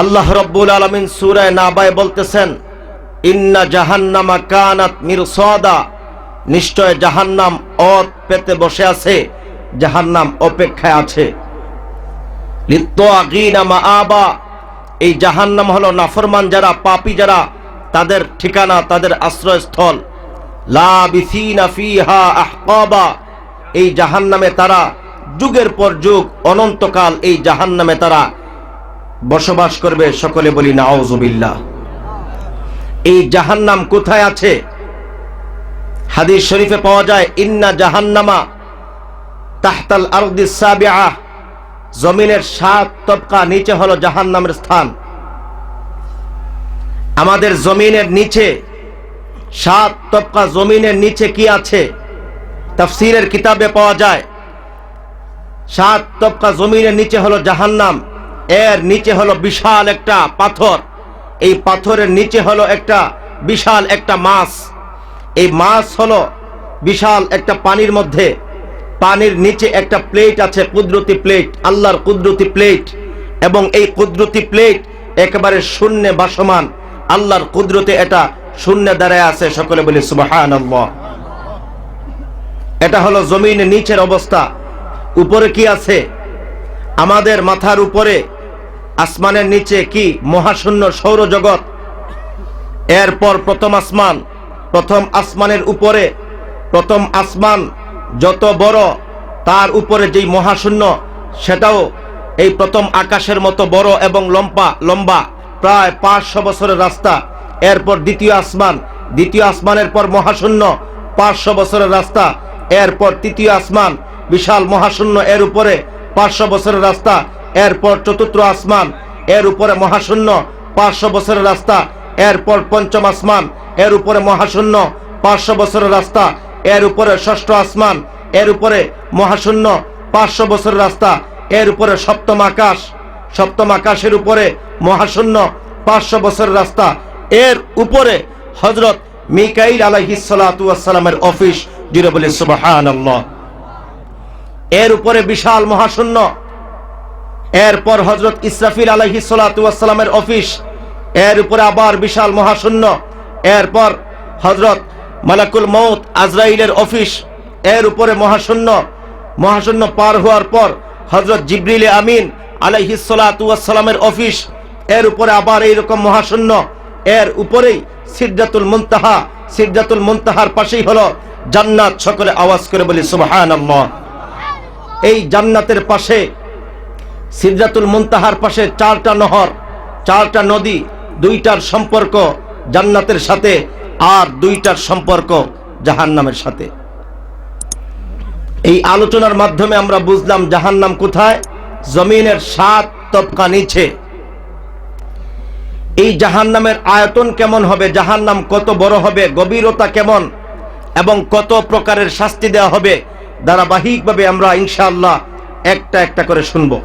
আল্লাহ রব্বুল আলমিন সুরায় নাবায় বলতেছেন, ইন্না জাহান্নামা কানাত মিরসাদা। নিশ্চয় জাহান্নাম অত পেতে বসে আছে, জাহান্নাম অপেক্ষায় আছে। মাআবা। এই জাহান্নাম হলো নাফরমান যারা, পাপি যারা, তাদের ঠিকানা, তাদের আশ্রয়স্থল। এই জাহান্নামে তারা, যুগের পর যুগ, অনন্তকাল এই জাহান্নামে তারা বসবাস করবে, সকলে বলি নাউজুবিল্লাহ এই জাহান্নাম কোথায় আছে? হাদিস শরীফে পাওয়া যায়, ইন্না জাহান্নামা তাহতাল জমিনের সাত তবকা নিচে হলো জাহান্নামের স্থান। আমাদের জমিনের নিচে, সাত তবকা জমিনের নিচে কি আছে? তাফসীরের কিতাবে পাওয়া যায়, সাত তবকা জমিনের নিচে হলো জাহান্নাম। এর নিচে হলো বিশাল একটা পাথর। এই পাথরের নিচে হলো একটা বিশাল একটা মাছ। এই মাছ হলো বিশাল একটা পানির মধ্যে। পানির নিচে একটা প্লেট আছে, কুদরতি প্লেট, আল্লাহর কুদরতি প্লেট। এবং এই কুদরতি প্লেট একেবারে শূন্যে বাসমান। আল্লাহর কুদরতে এটা শূন্যে দাঁড়ায় আছে, সকলে বলি সুবাহান এটা হলো জমিনের নিচের অবস্থা। উপরে কি আছে? আমাদের মাথার উপরে আসমানের নিচে কি মহাশূন্য সৌরজগৎ? এরপর প্রথম আসমান, প্রথম আসমানের উপরে, প্রথম আসমান যত বড়, তার উপরে যেই মহাশূন্য, সেটাও এই প্রথম আকাশের মতো বড় এবং লম্বা লম্বা, প্রায় পাঁচশো বছরের রাস্তা। এরপর দ্বিতীয় আসমান, দ্বিতীয় আসমানের পর মহাশূন্য, পাঁচশো বছরের রাস্তা। এরপর তৃতীয় আসমান, বিশাল মহাশূন্য এর উপরে পাঁচশো বছরের রাস্তা। এরপর চতুর্থ আসমান, এর উপরে মহাশূন্য, পাঁচশো বছরের রাস্তা, এরপর পঞ্চম আসমান, এর উপরে মহাশূন্য, পাঁচশো বছরের রাস্তা, এর উপরে ষষ্ঠ আসমান, এর উপরে মহাশূন্য, পাঁচশো বছরের রাস্তা, এর উপরে সপ্তম আকাশ, সপ্তম আকাশের উপরে মহাশূন্য, পাঁচশো বছরের রাস্তা, এর উপরে হজরত মিকাইল আলাইহিসালামের অফিস, জুড়ে বলে সুবাহান এর উপরে বিশাল মহাশূন্য এরপর হজরত ইসরাফিল আলহি সালামের অফিস, এর উপরে আবার বিশাল মহাশূন্য। এরপর হজরত মালাকুল মৌত আজরাইলের অফিস, এর উপরে মহাশূন্য। মহাশূন্য পার হওয়ার পর হজরত জিবরিল আমিন আলহি সালামের অফিস, এর উপরে আবার এইরকম মহাশূন্য। এর উপরেই সিরজাতুল মুনতাহা সিরজাতুল মুনতাহার পাশেই হলো জান্নাত। সকলে আওয়াজ করে বলি সুবহান এই জান্নাতের পাশে সিদ্ধাতুল মুনতাহার পাশে চারটা নহর, চারটা নদী, দুইটার সম্পর্ক জান্নাতের সাথে আর দুইটার সম্পর্ক জাহান্নামের সাথে। এই আলোচনার মাধ্যমে আমরা বুঝলাম জাহান্নাম কোথায়? জমিনের সাত তবকা নিচে। এই জাহান্নামের আয়তন কেমন হবে? জাহান্নাম কত বড় হবে? গভীরতা কেমন? এবং কত প্রকারের শাস্তি দেওয়া হবে? ধারাবাহিকভাবে আমরা ইনশাআল্লাহ একটা একটা করে শুনব।